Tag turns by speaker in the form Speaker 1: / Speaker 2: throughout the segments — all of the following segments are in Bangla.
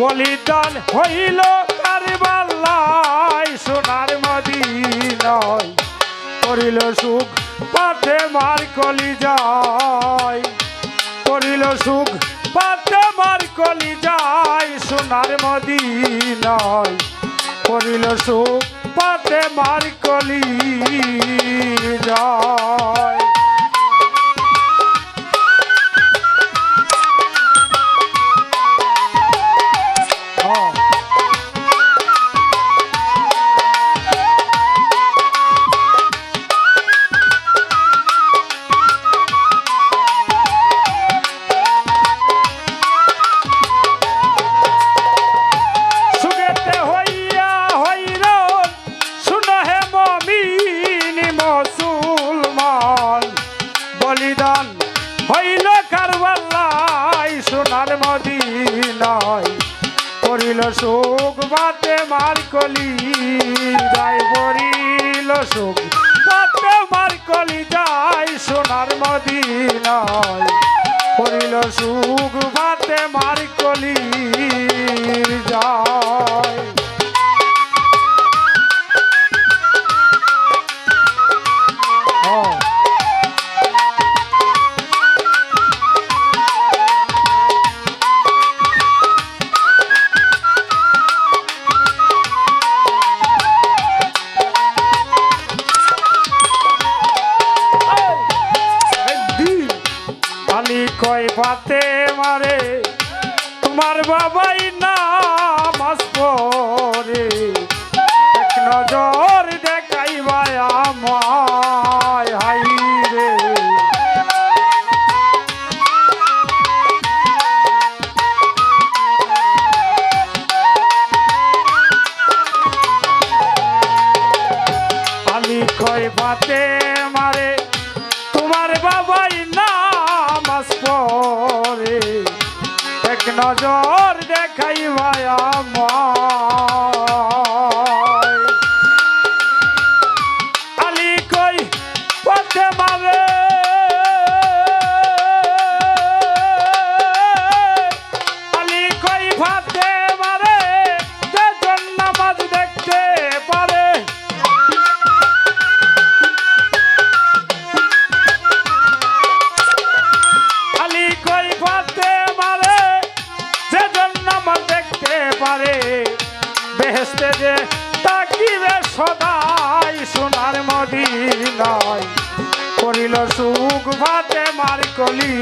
Speaker 1: বলিদান হইল কারবাল্লাই সোনার মদিনায়। করিল সুখ পাতে মার কলি যায় করিল সুখ পাতে মার কলি যায় সোনার মদিনায় করিল পাতে মার কলি যায় সুখ বাতে মার কলি যায় বরিল সুখ বাতে মার কলি যায় সোনার মদিনায়। করিল সুখ বাতে মার কলি যায়। পাতে মারে তোমার বাবাই নামাজ পড়ে এক নজর দেখাই আমায় তাকিবে সদাই সোনার মদিনায়। করিল সুখ ভাতে মার কলি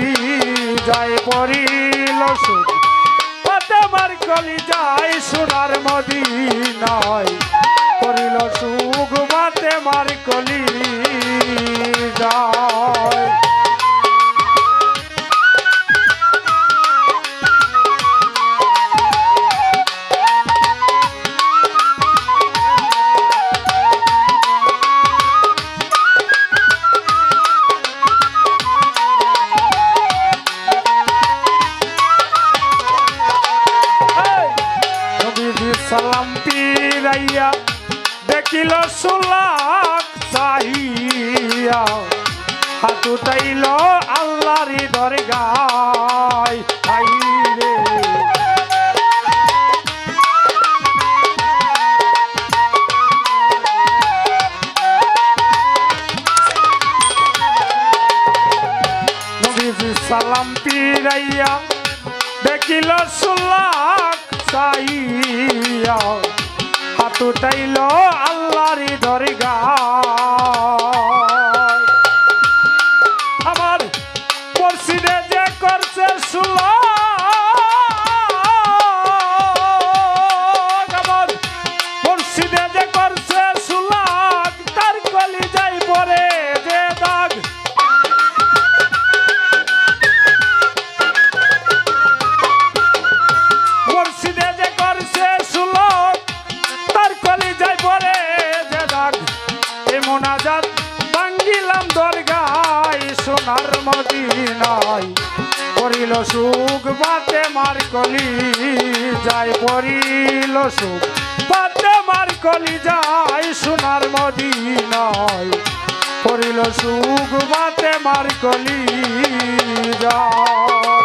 Speaker 1: যায়, পড়িল সুখ ভাতে মার কলি যায় সোনার মদিনায়। দেখিল সুলাক চাহিয়া। হাত উঠাইল আল্লাহরি দরগায়। রে সালাম পিরাইয়া দেখিল সুলাক চাইয়া হাত উঠাইল আল্লাহরি মদিনায় পড়িল সুখ, বাতে মার কলি যাই পড়িল সুখ, বাতে মার কলি যাই সোনার মদিনায় পড়িল সুখ, বাতে মার কলি যাই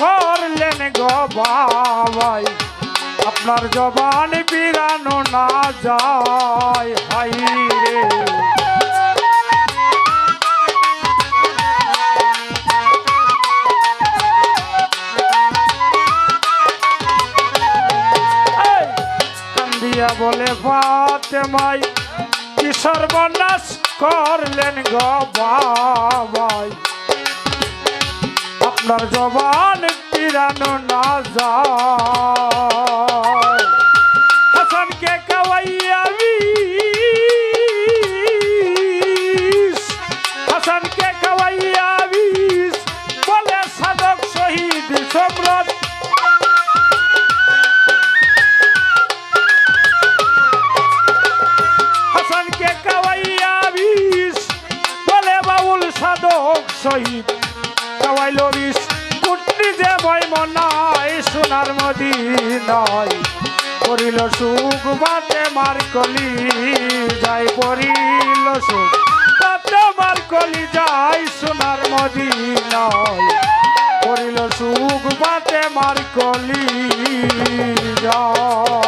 Speaker 1: করলেন গো আপনার জবান বিরানো না যায়। হাই রে। বলে, ফাতেমাই, কি সর্বনাশ করলেন গো আপনার জবান পিরানো না যায়। হাসানকে কাওয়াইয়া হাসানকে কাওয়াইয়া বলে সাধক শহীদ সম্রাট মনাই মদি নয় করিল সুখ বাতে মার কলি, যাই পড়িল সুখ বাতে মার কলি, যাই সোনার মদি নয় করিল সুখ বাতে মার কলি যায়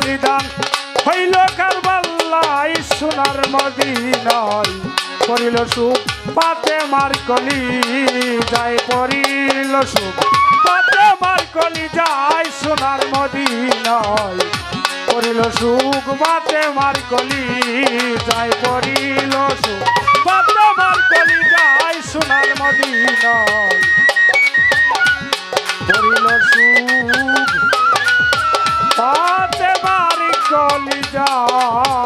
Speaker 1: বলিদান। হইল কারবাল্লাই সোনার মদিনায়। করিল সুখ, পাতে মার কলি যাই পড়িল সুখ, পাতে মার কলি যাই সোনার মদিনায়। করিল সুখ বাতে মার কলি যাই পড়িল সুখ বাতে মার কলি যাই সোনার মদিনায়। পড়িল সুখ বাতে কলি যাই